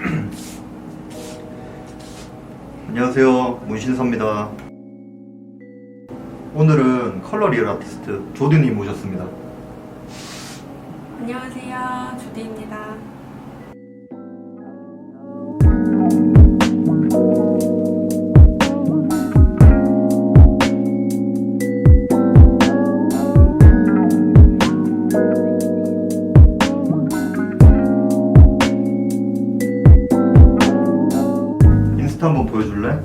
안녕하세요 문신서입니다 오늘은 컬러 리얼 아티스트 조드님 모셨습니다 안녕하세요. 주디입니다. 인스타 한번 보여줄래?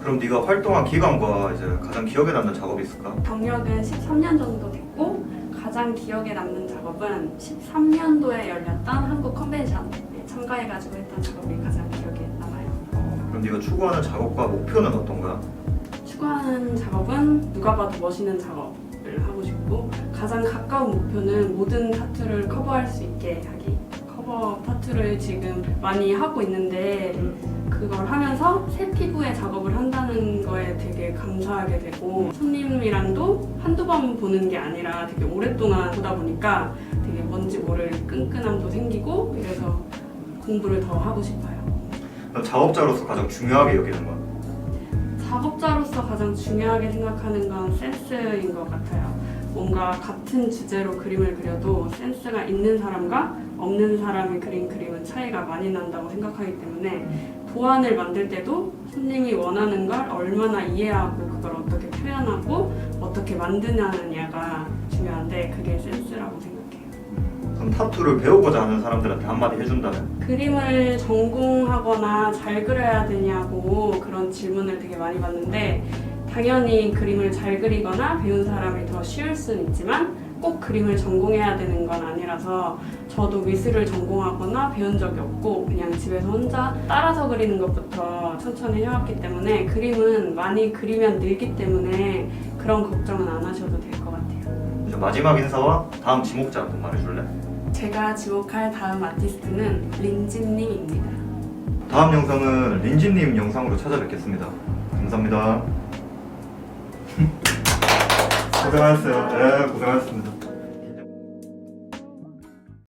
그럼 네가 활동한 기간과 이제 가장 기억에 남는 작업이 있을까? 경력은 13년 정도 됐고 가장 기억에 남는 작업은 13년도에 열렸던 한국 컨벤션에 참가해가지고 했던 작업이 가장 기억에 남아요. 어, 그럼 네가 추구하는 작업과 목표는 어떤 거야? 추구하는 작업은 누가 봐도 멋있는 작업 을 하고 싶고 가장 가까운 목표는 모든 타투를 커버할 수 있게 하기. 커버 타투를 지금 많이 하고 있는데 그걸 하면서 새 피부에 작업을 한다는 거에 되게 감사하게 되고 손님이랑도 한두 번 보는 게 아니라 되게 오랫동안 보다 보니까 되게 뭔지 모를 끈끈함도 생기고 이래서 공부를 더 하고 싶어요. 넌 작업자로서 가장 중요하게 여기는 거야? 작업자로서 가장 중요하게 생각하는 건 센스인 것 같아요. 뭔가 같은 주제로 그림을 그려도 센스가 있는 사람과 없는 사람이 그린 그림은 차이가 많이 난다고 생각하기 때문에 도안을 만들 때도 손님이 원하는 걸 얼마나 이해하고 그걸 어떻게 표현하고 어떻게 만드느냐가 중요한데 그게 생각해요. 그럼 타투를 배우고자 하는 사람들한테 한마디 해준다면? 그림을 전공하거나 잘 그려야 되냐고 그런 질문을 되게 많이 받는데 당연히 그림을 잘 그리거나 배운 사람이 더 쉬울 수는 있지만 꼭 그림을 전공해야 되는 건 아니라서 저도 미술을 전공하거나 배운 적이 없고 그냥 집에서 혼자 따라서 그리는 것부터 천천히 해왔기 때문에 그림은 많이 그리면 늘기 때문에 그런 걱정은 안 하셔도 될 것 같아요. 이제 마지막 인사와 다음 지목자 좀 말해줄래? 제가 지목할 다음 아티스트는 린진님입니다. 다음 영상은 린지님 영상으로 찾아뵙겠습니다. 감사합니다. 고생하셨어요. 네, 고생하셨습니다.